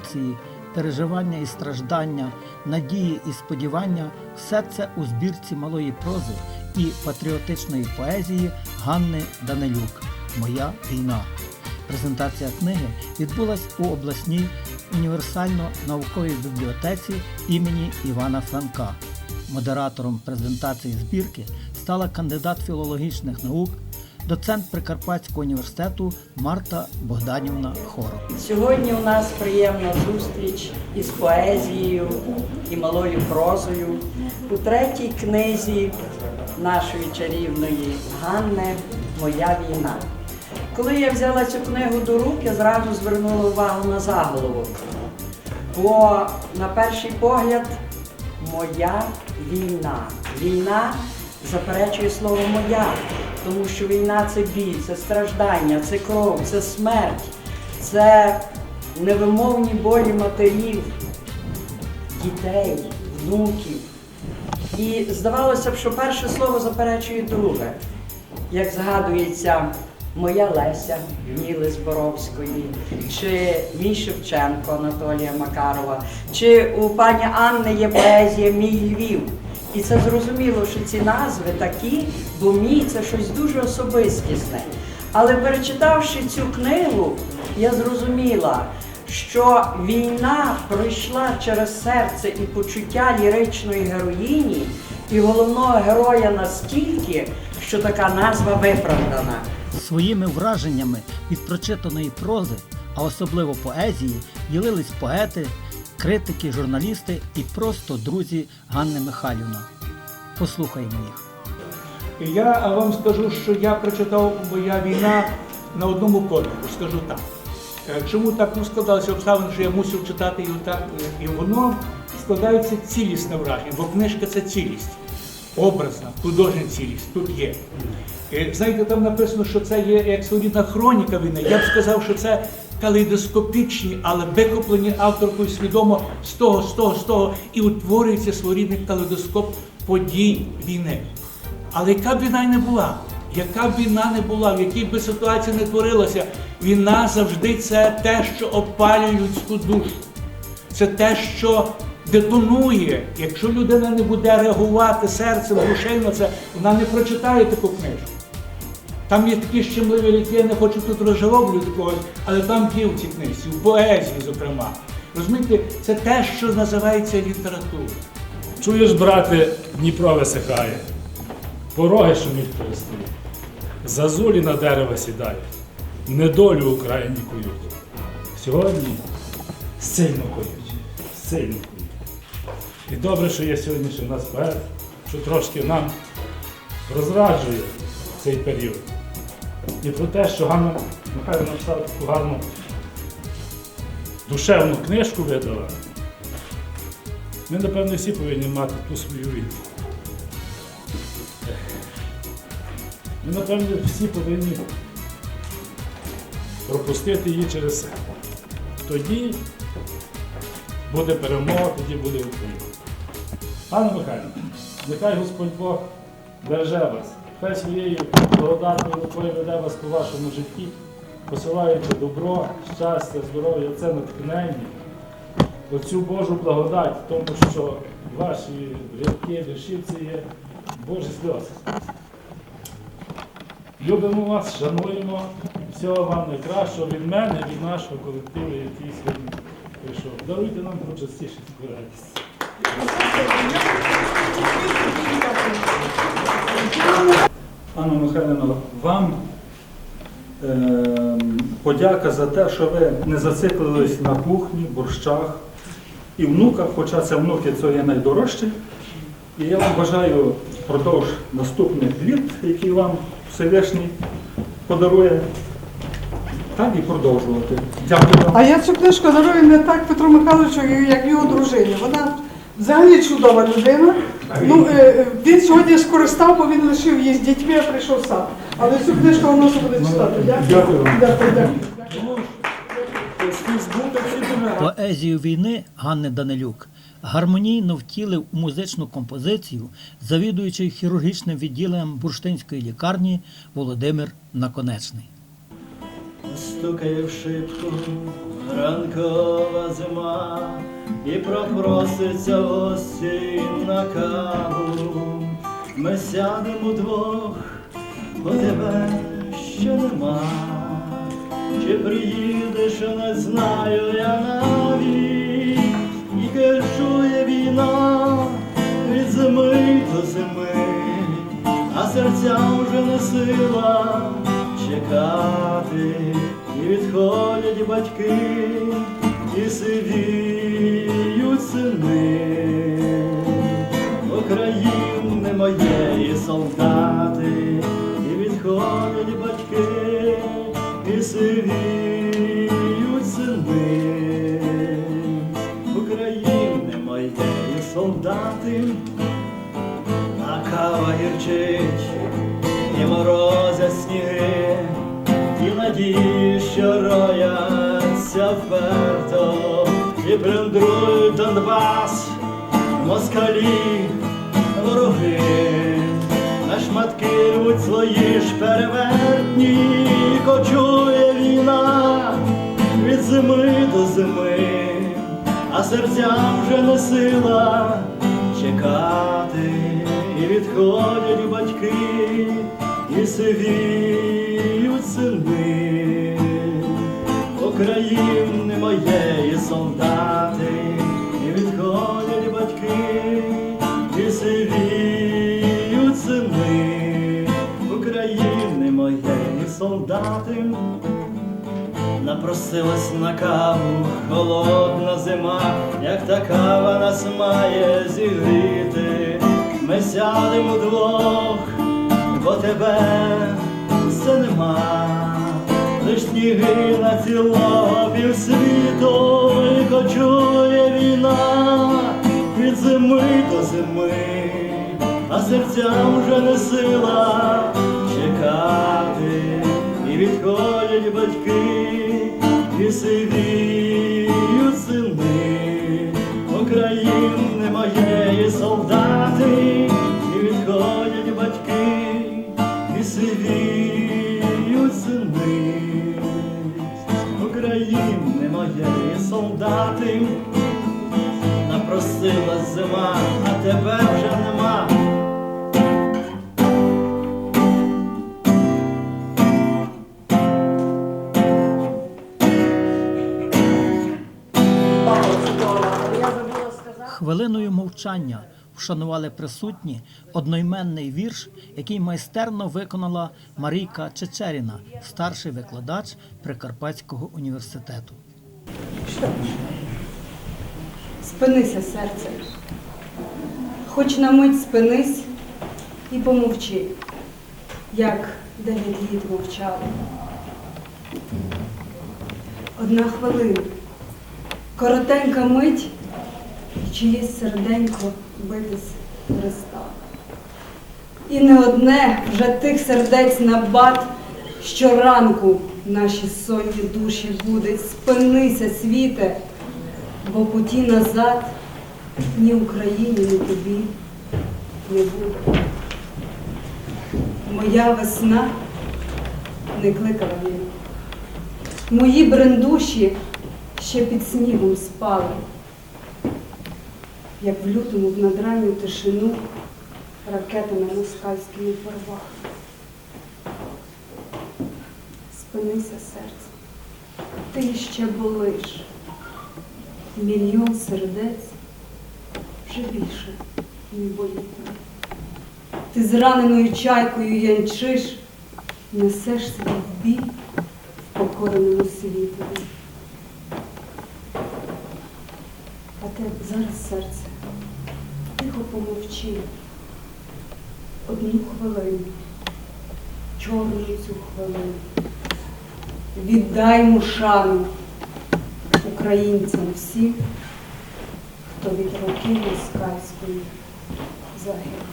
емоції, переживання і страждання, надії і сподівання все це у збірці малої прози і патріотичної поезії Ганни Данилюк Моя війна. Презентація книги відбулась у обласній універсально-науковій бібліотеці імені Івана Франка. Модератором презентації збірки стала кандидат філологічних наук, доцент Прикарпатського університету Марта Богданівна Хоров. Сьогодні у нас приємна зустріч із поезією і малою прозою у третій книзі нашої чарівної Ганни Моя війна. Коли я взяла цю книгу до рук, я зразу звернула увагу на заголовок. Бо на перший погляд моя війна. Війна заперечує слово моя, тому що війна це біль, це страждання, це кров, це смерть, це невимовні болі матерів, дітей, внуків. І здавалося б, що перше слово заперечує друге. Як згадується моя Леся Ніли Зборовської, чи мій Шевченко Анатолія Макарова, чи у пані Анни є поезія Мій Львів. І це зрозуміло, що ці назви такі, бо мій це щось дуже особистісне. Але перечитавши цю книгу, я зрозуміла, що війна пройшла через серце і почуття ліричної героїні і головного героя настільки, що така назва виправдана. Своїми враженнями від прочитаної прози, а особливо поезії, ділились поети, критики, журналісти і просто друзі Ганни Михайлівна. Послухаймо їх. Я вам скажу, що я прочитав Моя війна на одному подиху, скажу так. Е, Чому так ну, складалося обставини, що я мусив читати його так, і воно складається цілісне враження, бо книжка це цілість, образна, художня цілість, тут є. Е, Знаєте, там написано, що це є як своєрідна хроніка війни. Я б сказав, що це калейдоскопічні, але викуплені авторкою свідомо з того, з того, з того, і утворюється своєрідний калейдоскоп подій війни. Але яка б війна не була, яка б війна не була, в якій би ситуація не творилася, війна завжди це те, що опалює людську душу. Це те, що детонує. Якщо людина не буде реагувати серцем, душею на це, вона не прочитає таку книжку. Там є такі щемливі рядки, я не хочу тут розжалоблювати когось, але там є книжці, в поезії, зокрема. Розумієте, це те, що називається література. Чуєш, брате, Дніпро висихає, пороги шуміть перестають, зазулі на дерева сідають, недолю Україні кують. Сьогодні сильно кують, сильно кують. І добре, що є сьогодні ще нас поет, що трошки нам розраджує цей період. І про те, що Ганна Михайло написала таку гарну душевну книжку видала. Ми, напевно, всі повинні мати ту свою віру. Ми, напевно, всі повинні пропустити її через себе. Тоді буде перемога, тоді буде Україна. Пане Михайло, нехай Господь Бог береже вас, хай своєю благодатною рукою веде вас по вашому житті, посилаючи добро, щастя, здоров'я, це натхнення оцю Божу благодать, тому що ваші рядки, вірші це є Божі сльози. Любимо вас, шануємо. Всього вам найкращого від мене, від нашого колективу, який сьогодні прийшов. Даруйте нам почастіше радість. Анна Михайлівна, вам е, подяка за те, що ви не зациклились на кухні, борщах і внуках, хоча це внуки це є найдорожчі. І я вам бажаю впродовж наступних літ, які вам Всевишній подарує, так і продовжувати. Дякую вам. А я цю книжку дарую не так Петру Михайловичу, як його дружині. Вона взагалі чудова людина. Ну, е, е, він сьогодні скористав, бо він лишив її з дітьми, а прийшов сам. Але цю книжку воно все буде читати. Дякую. Дякую. Дякую, дякую. Поезію війни Ганни Данилюк гармонійно втілив у музичну композицію завідуючий хірургічним відділенням бурштинської лікарні Володимир Наконечний. Стукає в шибку ранкова зима, і пропроситься гості на каву. Ми сядемо двох, бо тебе ще нема. Чи приїдеш, не знаю я навіть, і кершує війна від зими до зими, а серця вже не сила чекати, відходять батьки, і сивіють сини. України моєї солдати, і відходять батьки, і сивіють сини. України моєї солдати, а кава гірчить, і плюндрують Донбас, москалі, вороги, на шматки рвуть свої ж перевертні, кочує війна від зими до зими, а серцям вже не сила чекати, і відходять батьки, і сивіють сини. України моєї солдати, напросилась на каву, холодна зима, як та кава нас має зігріти. Ми сядемо двох, бо тебе все нема. Лиш сніги на цілого півсвіту і кочує війна від зими до зими, а серцям вже не сила чекати, і відходять батьки, сивіють сини України моєї солдати, і відходять батьки, і сивіють сини України моєї солдати, напросила зима, а тебе вже нема. Мовчання вшанували присутні одноіменний вірш, який майстерно виконала Марійка Чечеріна, старший викладач Прикарпатського університету. Спинися, серце. Хоч на мить спинись і помовчи, як дев'ять літ мовчали. Одна хвилина, коротенька мить, і чиєсь серденько битись перестало. І не одне вже тих сердець на бат щоранку наші сонні душі будуть. Спинися, світе, бо путі назад ні Україні, ні тобі не буде. Моя весна не кликала мене. Мої брендуші ще під снігом спали, як в лютому в надранню тишину ракетами москальськими порвали. Спинися, серце, ти ще болиш. Мільйон сердець вже більше не болить. Ти зраненою чайкою янчиш, несеш свій біль впокореному світові. А ти зараз серце, помовчи одну хвилину, чорну цю хвилину. Віддаймо шану українцям всім, хто від руки москальської загинув.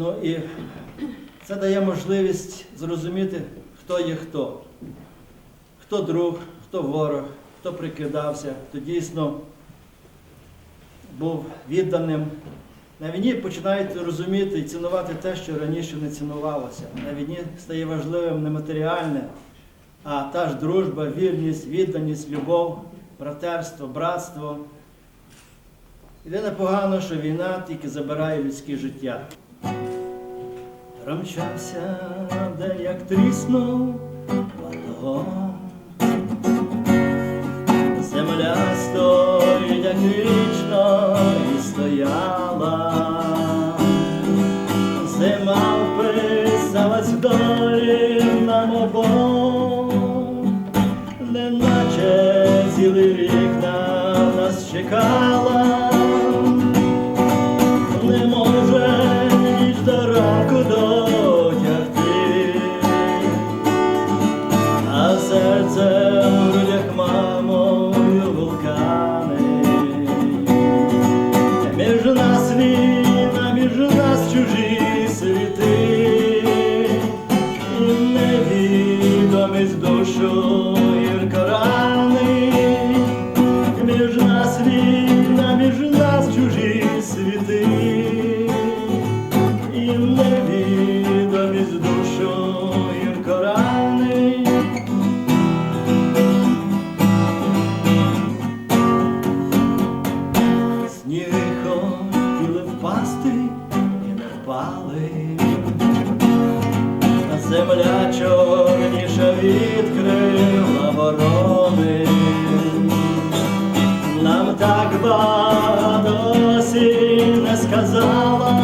Ну і це дає можливість зрозуміти, хто є хто, хто друг, хто ворог, хто прикидався, хто дійсно був відданим. На війні починають розуміти і цінувати те, що раніше не цінувалося. На війні стає важливим не матеріальне, а та ж дружба, вірність, відданість, любов, братерство, братство. Єдине погано, що війна тільки забирає людське життя промчався, де як тріснув платон. Земля стоїть, як вічно і стояла, зима вписалась в долі нам обом, неначе цілий рік на нас чекала. земля чорніша відкрила ворони, нам так багато сіль не сказала.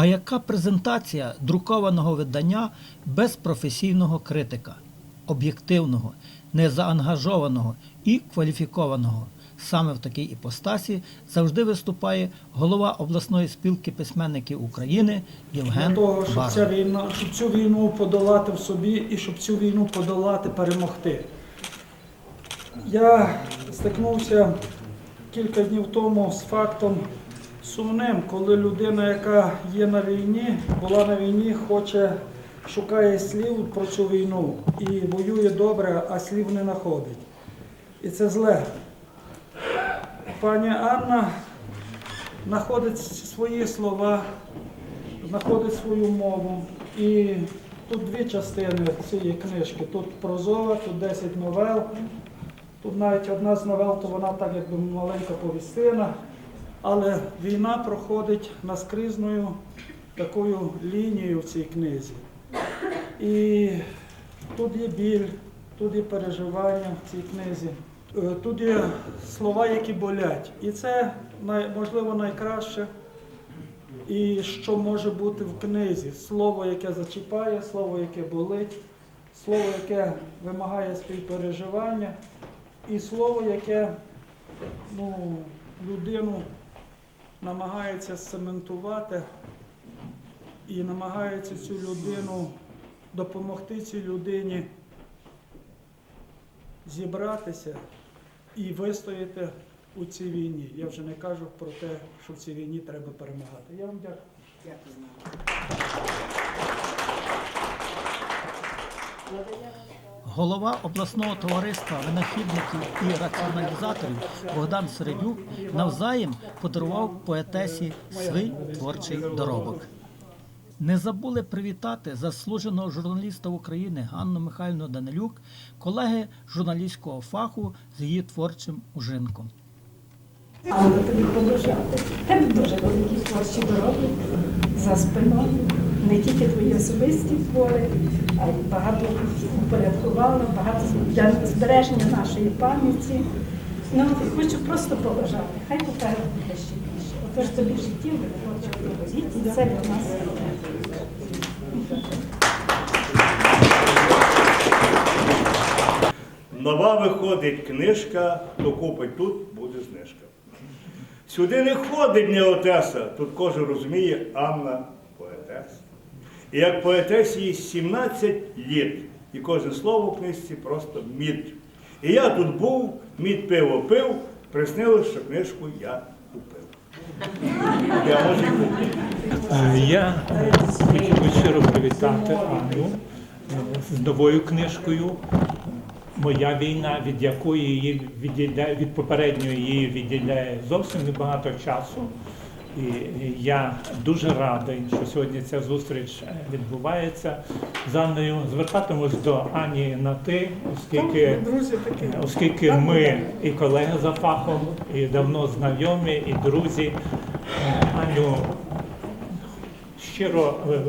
А яка презентація друкованого видання без професійного критика, об'єктивного, незаангажованого і кваліфікованого? Саме в такій іпостасі завжди виступає голова обласної спілки письменників України Євген того, щоб ця війна, щоб цю війну подолати в собі і щоб цю війну подолати, перемогти. Я стикнувся кілька днів тому з фактом сумним, коли людина, яка є на війні, була на війні, хоче, шукає слів про цю війну і воює добре, а слів не знаходить. І це зле. Пані Анна знаходить свої слова, знаходить свою мову. І тут дві частини цієї книжки. Тут прозова, тут 10 новел. Тут навіть одна з новел, то вона так якби маленька повістина. Але війна проходить наскрізною такою лінією в цій книзі. І тут є біль, тут є переживання в цій книзі. Е, Тут є слова, які болять. І це можливо найкраще і що може бути в книзі. Слово, яке зачіпає, слово, яке болить, слово, яке вимагає співпереживання, і слово, яке ну, людину намагається цементувати і намагається цю людину допомогти цій людині зібратися і вистояти у цій війні. Я вже не кажу про те, що в цій війні треба перемагати. Я вам дякую. Голова обласного товариства винахідників і раціоналізаторів Богдан Середюк навзаєм подарував поетесі свій творчий доробок. Не забули привітати заслуженого журналіста України Ганну Михайлівну Данилюк, колеги журналістського фаху з її творчим ужинком. Але тобі побажати. Тебе дуже великі творчі дороги за спиною. Не тільки твої особисті твори, а й багато упорядкувала, багато для збереження нашої пам'яті. Ну, хочу просто побажати. Хай попереду буде ще більше. Отож тобі життів, творчого довголіття. Це для нас. Нова виходить книжка, то купить тут, буде знижка. Сюди не ходить не Отеса, тут кожен розуміє Анна поетеса. І як поетесі їй 17 літ, і кожне слово в книжці просто мід. І я тут був, мід пиво пив, приснилось, що книжку я купив. Я може і купив. Е, Я хотів щиро привітати Анну е, з новою книжкою. Моя війна, від якої її відділяє, від попередньої її відділяє зовсім небагато часу. І я дуже радий, що сьогодні ця зустріч е, відбувається з Анною. Звертатимусь до Ані на ти, оскільки Друзі такі. оскільки ми і колеги за фахом, і давно знайомі, і друзі. Е, Аню, щиро е,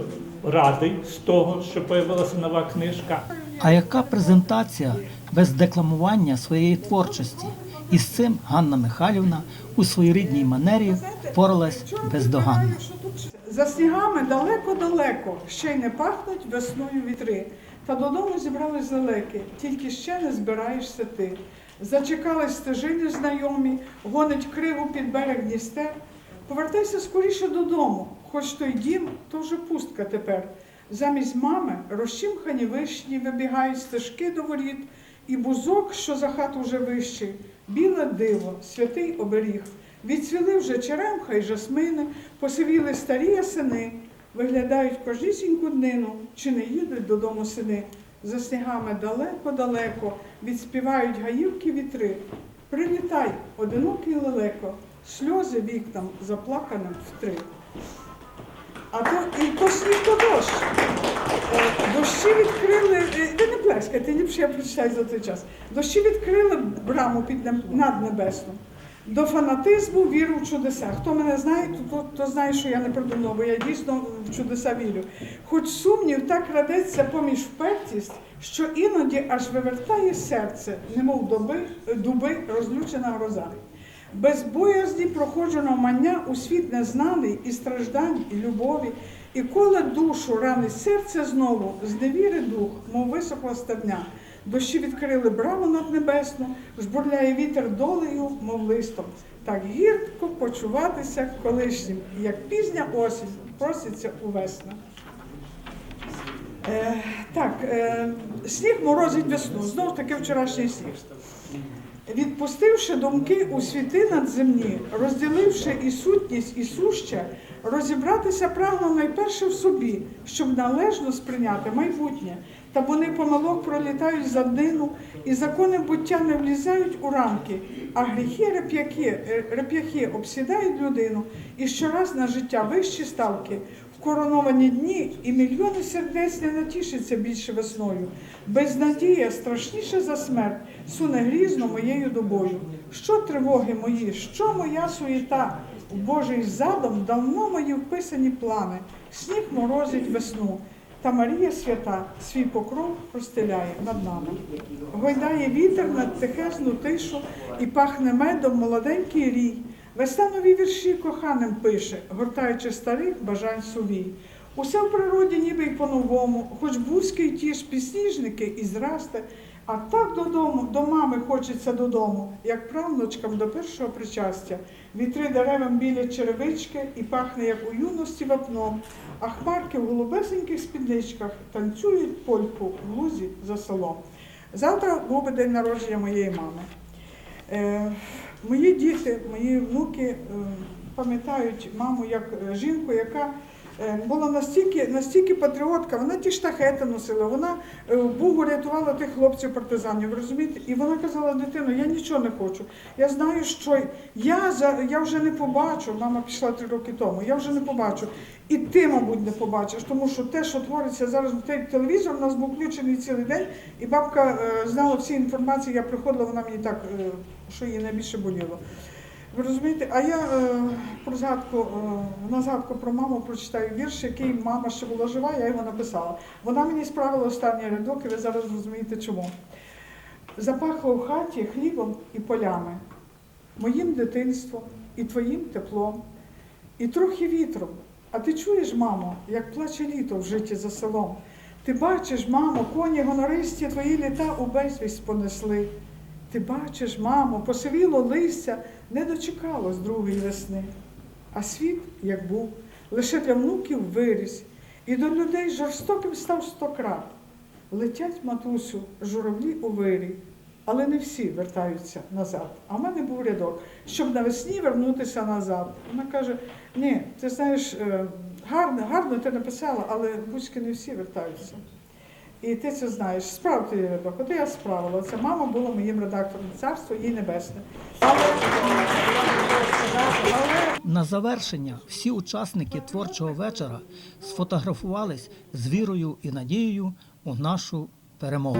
радий з того, що появилася нова книжка. А яка презентація без декламування своєї творчості? І з цим Ганна Михайлівна у своїй рідній манері впоралась бездоганно. За снігами далеко-далеко, ще й не пахнуть весною вітри. Та додому зібрались далеки, тільки ще не збираєшся ти. Зачекались стежини знайомі, гонить криву під берег Дністер. Повертайся скоріше додому, хоч той дім, то вже пустка тепер. Замість мами розчимхані вишні вибігають стежки до воріт, і бузок, що за хату вже вищий, біле диво, святий оберіг. Відцвіли вже черемха й жасмини, посивіли старі ясени, виглядають кожнісіньку днину, чи не їдуть додому сини. За снігами далеко-далеко відспівають гаївки вітри. Привітай, одинокий лелеко, сльози вікнам заплаканим втри. А то і то сніг, то дощ. Е, Дощі відкрили, е, ви не плескайте, ліпше я прочитаю за той час. Дощі відкрили браму під неб- над небесну. До фанатизму віру в чудеса. Хто мене знає, то, то, знає, що я не придумала, бо я дійсно в чудеса вірю. Хоч сумнів так радеться поміж впертість, що іноді аж вивертає серце, немов доби, дуби розлючена гроза. Без боязні проходжу навмання у світ незнаний і страждань, і любові, і коле душу ранить серце знову, зневіри дух, мов висохла стебня. Дощі відкрили браво над небесно, жбурляє вітер долею, мов листом. Так гірко почуватися колишнім, як пізня осінь проситься у весну. Е, так, е, сніг морозить весну, знов таки вчорашній сніг. Відпустивши думки у світи надземні, розділивши і сутність, і суще, розібратися прагну найперше в собі, щоб належно сприйняти майбутнє. Та вони помилок пролітають за днину, і закони буття не влізають у рамки, а гріхи реп'яки, е, реп'яхи обсідають людину, і щораз на життя вищі ставки. В короновані дні і мільйони сердець не натішиться більше весною. Безнадія страшніше за смерть суне грізно моєю добою. Що тривоги мої, що моя суєта? У Божий задом давно мої вписані плани. Сніг морозить весну. Та Марія свята свій покров простеляє над нами. Гойдає вітер над тихезну тишу і пахне медом молоденький рій. Весна нові вірші коханим пише, гортаючи старих бажань сувій. Усе в природі ніби й по-новому, хоч бузькі й ті ж пісніжники і зрасте, а так додому, до мами хочеться додому, як правнучкам до першого причастя. Вітри деревам біля черевички і пахне, як у юності вапном, а хмарки в голубесеньких спідничках танцюють польку в лузі за селом. Завтра буде день народження моєї мами. Е, мої діти, мої внуки е, пам'ятають маму як жінку, яка була настільки, настільки патріотка, вона ті штахети носила, вона е, в рятувала тих хлопців партизанів, розумієте? І вона казала, дитино, я нічого не хочу. Я знаю, що я, за, я вже не побачу, мама пішла три роки тому, я вже не побачу. І ти, мабуть, не побачиш, тому що те, що твориться зараз, телевізор у нас був включений цілий день, і бабка е, знала всі інформації, я приходила, вона мені так, е, що їй найбільше боліло. Ви розумієте, а я е, про згадку, е, на згадку про маму прочитаю вірш, який мама ще була жива, я його написала. Вона мені справила останній рядок, і ви зараз розумієте чому. Запахло в хаті хлібом і полями, моїм дитинством і твоїм теплом, і трохи вітром. А ти чуєш, мамо, як плаче літо в житті за селом? Ти бачиш, мамо, коні гонористі твої літа у безвість понесли. Ти бачиш, мамо, посивіло листя, не дочекалось другої весни. А світ, як був, лише для внуків виріс, і до людей жорстоким став стократ. Летять, матусю, журавлі у вирі, але не всі вертаються назад. А в мене був рядок, щоб навесні вернутися назад. Вона каже: ні, ти знаєш, е, гарно, гарно ти написала, але бузьки не всі вертаються. І ти це знаєш, справ ти рядок. От я справила. Це мама була моїм редактором царство їй небесне. Але На завершення всі учасники творчого вечора сфотографувались з вірою і надією у нашу перемогу.